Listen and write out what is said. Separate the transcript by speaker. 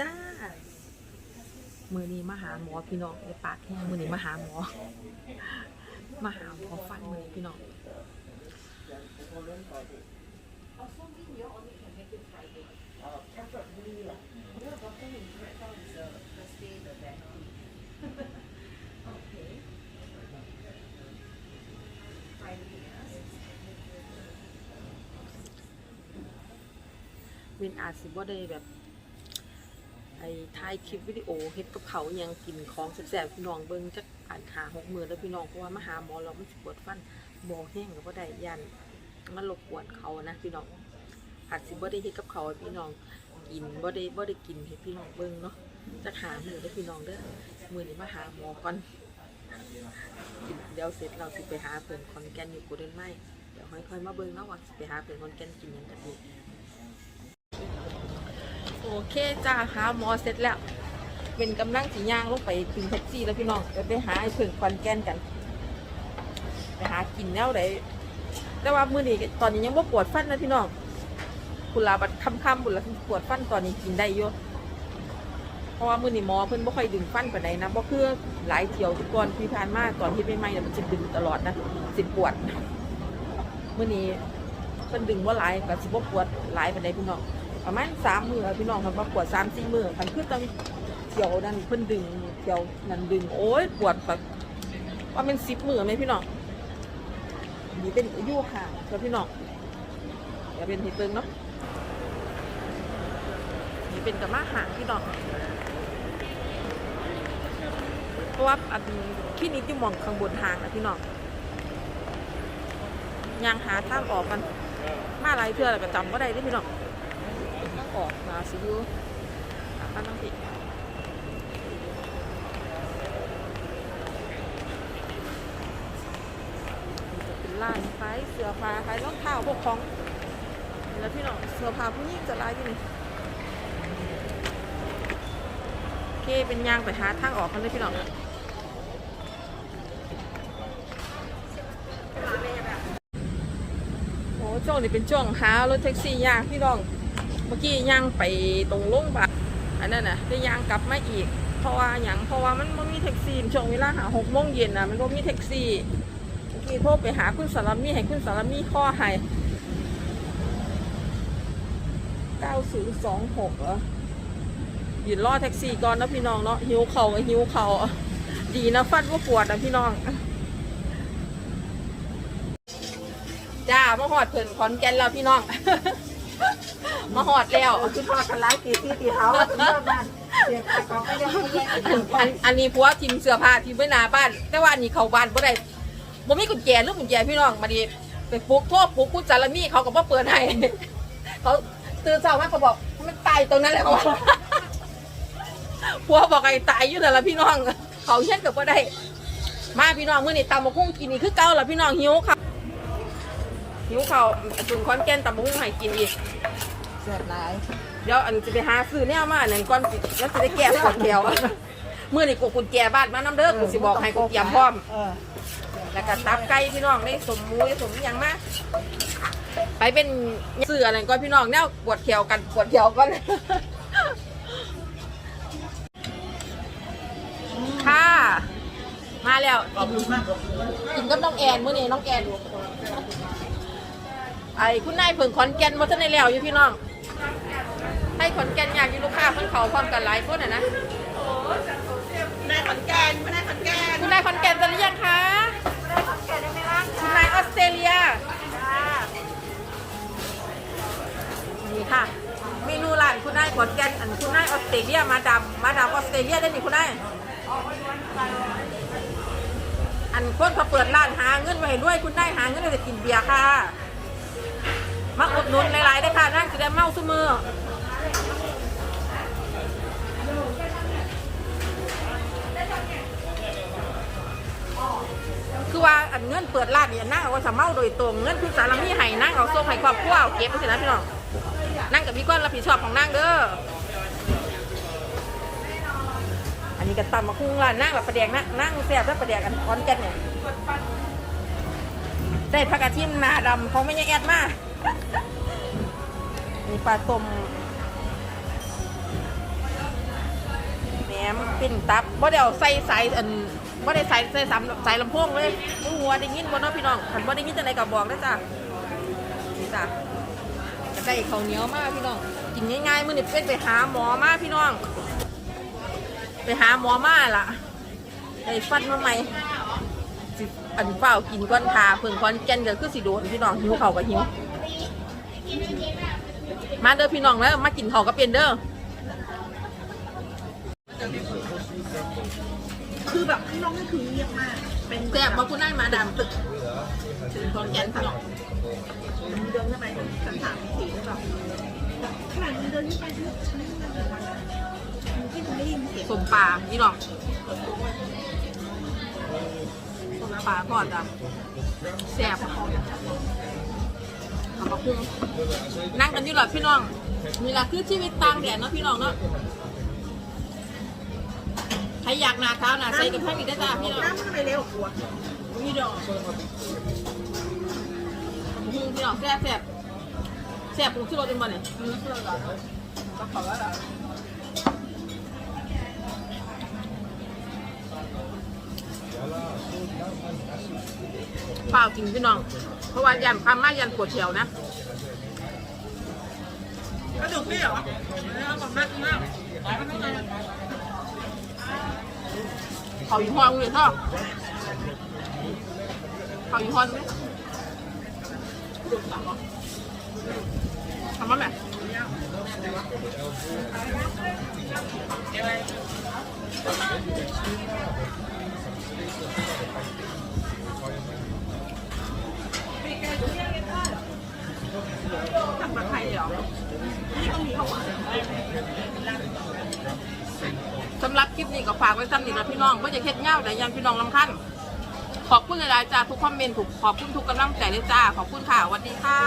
Speaker 1: จ้า มือนี้มาหาหมอพี่น้องในปากแห้งมือนี้มาหาหมอ มาหาหมอฟันมือนี้พี่น้องวินอาจสิบ่ได้แบบ ไอ้ถ่ายคลิปวิดีโอเฮ็ดกับเขาอิหยังกินของแซ่บๆพี่น้องเบิ่งจักอ่านหาหกมือแล้วพี่น้องเพราะว่ามาหาหมอเราไมันสิปวดฟันหมอแห้งก็บ่ได้ยันมันรบกวนเขานะพี่น้องอาจสิบ่ได้เฮ็ดกับเขาพี่น้องกินบ่ได้บ่ได้กินให้พี่น้องเบิ่งเนาะจักหามือเด้อพี่น้องเด้อมือนี้มาหาหมอก่อนเดี๋ยวเสร็จเราสิไปหาเพิ่นคอนแกนอยู่กูเดินไม้เดี๋ยวค่อยๆมาเบิ่งเนาะว่าสิไปหาเพิ่นคอนแกนกินหยังกันดี เคจ้าหาหมอเสร็จแล้ว เป็นกำลังสีย่างลงไปถึงแท็กซี่แล้วพี่น้องเดี๋ยวไปหาไอ้เพิ่งควันแกนกัน ไปหากินแนวไหนแต่ว่ามือนี้ตอนนี้ยังบ่ปวดฟันนะพี่น้องคุณลาบัดค่ำๆบุญละปวดฟันตอนนี้กินได้อยู่เพราะว่ามือนี้หมอเพิ่นบ่ค่อยดึงฟันปานใดนะบ่คือหลายเที่ยวทุกก่อนที่ผ่านมากตอนที่ใหม่ๆเนี่ยมันจะดึงตลอดนะสิปวดมือนี้เพิ่นดึงบ่าหลายก็สิบ่ปวดหลายปานใดพี่น้อง ประมาณสามมือพี่น้องครับว่าปวดสามสี่มือคันคือต้องเขี่ยวนั่นเพิ่นดึงเขี่ยวนั่นดึงโอ้ยปวดแบบว่าเป็นสิบมือไหมพี่น้องนี่เป็นอายุห่างครับพี่น้องอย่าเป็นเหตุเปิงเนาะนี่เป็นกับมาห่างพี่น้องเพราะว่าอันคลินิกที่มองข้างบนห่างนะพี่น้องยังหาทางออกกันมาหลายเทื่อแล้วก็จำก็ได้เด้อพี่น้อง ออกมาสิยูบ้าต้องผิดจะเป็นร้านขายเสื้อผ้าขายรองเท้าพวกของ แล้วพี่น้องเสื้อผ้าผู้หญิงจะลายที่นี่โอเคเป็นยางไปหาทางออกกันเลยพี่น้องโอ้ช่วงนี้เป็นช่วงหารถแท็กซี่ยากพี่น้อง มื่อกี้ย่างไปตรงโรงพยาบาอันนั้นน่ะได้ย่างกลับมาอีก เพราะว่าอย่างเพราะว่ามันไม่มีแท็กซี่ช่วงเวลาหาหกโมงเย็นน่ะมันไม่มีแท็กซี่เมื่อกี้โทรไปหาคุณสารมีให้คุณสารมีข้อให้เก้าศูนย์สองหกเหรอยืนรอแท็กซี่ก่อนนะพี่น้องเนาะหิวเข่าก็หิวเข่าดีนะฟันว่าปวดนะพี่น้องจ้ามาหอดเพิ่นขอนแก่นแล้วพี่น้อง มาหอดแล้ว
Speaker 2: คิดว่ากันหลายปีที่ตีเขาว่าถึงเริ่มบ้านเสียค่าของก็ยังไม่แย่
Speaker 1: อันอันอันนี้ผัวทิมเสื้อผ้าทิมไว้หน้าบ้าน แต่ว่าอันนี้เขาบ้านบ่ได้บ่มีกุญแจหรือกุญแจพี่น้องมาดีไปปลุกโทษปลุกคุณจารมีเขาก็บ่เปิดให้เขาตื่นเช้ามาเขาบอกให้มันตายตรงนั้นแหละเขาว่าผัวบอกไอ้ตายอยู่นั่นล่ะพี่น้อง เขาเช่นกับบ่ได้มาพี่น้องมื้อนี้ตำบักหุ่งกินนี่คือเก่าล่ะพี่น้องหิวค่ะหิวข้าวถึงคอนแก่นตำบักหุ่งให้กินอีก
Speaker 2: เสียหลาย
Speaker 1: เดี๋ยวอันจะไปหาซื้อแนวมาอันนั้นก่อนสิแล้วจะได้แก้ปวดแถวเมื่อนี่กูกุญแจบ้านมาน้ำเด้อกูสิบอกให้กูเตรียมพร้อม
Speaker 2: เออ
Speaker 1: แล้วก็ตับไก่พี่น้องได้สมมูได้สมอหยังมาไปเป็นซื้ออะไรก่อนพี่น้องแนวปวดแขวกันปวดแขวก่อน ค่ะ มาแล้วกินกินกับน้องแอนมื้อนี้น้องแอนไอ้คุณนายเพิ่งขอนแก่นมาทันในแล้วอยู่พี่น้อง ให้ขอนแก่นอยากมีลูกค้าเพิ่นเขาพร้อมกันหลายคนอะนะ
Speaker 2: นายขอนแก่นไม่นายขอนแก่น
Speaker 1: คุณนายขอนแก่นจะหรือยังคะคุณนายออสเตรเลียนี่ค่ะเมนูร้านคุณนายขอนแก่นอันคุณนายออสเตรเลียมาดามมาดามออสเตรเลียได้นี่คุณนายอันคนเขาเปิดร้านหาเงินไว้ให้ด้วยคุณนายหาเงินไว้จะกินเบียร์ค่ะมาอุดหนุนหลายๆได้อค่ะนั่งจะได้เมาซุมือ เงินเปิดร้านเนี่ยนั่งเอาไว้สำเมาโดยตรงเงินคุณสารมีให้นั่งเอาส่งให้ครอบครัวเอาเก็บไปสินะพี่น้องนั่งกับพี่ก้อนรับผิดชอบของนั่งเด้ออันนี้ก็ตำมาคุ้งร้านนั่งแบบประเดียกนะนั่งแซ่บแล้วประเดียกกันคอนแกันเนี่ยได้ผักกระเทียมหนาดำเขาไม่ใช่แอดมากมีปลาต้ม มปิ้งตับบ่ได้เอาใส่ใสายอันบ่ได้ใส่ใส่สามสายลำโพงเลยบ่หัวได้ยินบ่เนาะพี่น้องคันบ่ได้ยินจังไดก็บอกเด้อจ้านี่จ้าจะได้ข้าวเหนียวมากพี่น้อง กินง่ายๆมื้อนี้เป็นไปหาหมอมาพี่น้อง ไปหาหมอมาล่ะได้ฟันมาใหม่อันเปล่ากินก้อนทาเพิ่งคอนแก่นก็คือสิโดนพี่น้องหิวเข้าวก็หิวมาเด้อพี่น้องแล้วมากินข้าวก็เป็นเด้อ
Speaker 2: คือแบบข้างนอกนี่คือเงียบมาก เป็น
Speaker 1: แซ่บบ่คุณนายมาดามตึกถึงคอนแกนพี่น้อง
Speaker 2: เดินเข้าไปชั้นสามสี่หรือเปล่าขนาดเดินขึ้นไปที่ชั้นมันก็จะไม่ได้ยินเสียง
Speaker 1: สมปลาพี่น้องสมปลาทอดจ้ะแซ่บเอามาคุ้งนั่งกันอยู่หรอพี่น้องนี่แหละคือชีวิตต่างแดนเนาะพี่น้องเนาะ รอยากหนาขาวหนาใสกับท่านอีกได้จ้าพี่น้อง
Speaker 2: น้ำมันไมเร็วกว่า
Speaker 1: มีดอกอืมพี่น้องแซ่บแซ่บแซ่บผมชื่อรถเป็นบ่เนี่ยเปล่ากินพี่น้อง เพราะว่ายันความมากยันปวดเฉียวนะ
Speaker 2: กระดูกนี่เหรอเอาแบบนั้นมาก
Speaker 1: เขาอยู่ห้องเลยท่อเขาอยู่ห้องไหมทำมาไหมทำมาไทยเหรอ
Speaker 2: นี่ต้องมีข้าวหวานำ
Speaker 1: หรับคลิปนี้ก็ฝากไว้ซ้ำนี่นะพี่น้องเพื่อจะเค็ดเงาแต่ยันพี่น้องลำคันขอบคุณหลายๆจ้าทุกคอมเมนต์ขอบคุณทุกกำลังใจเลยจ้าขอบคุณค่ะสวัสดีค่ะ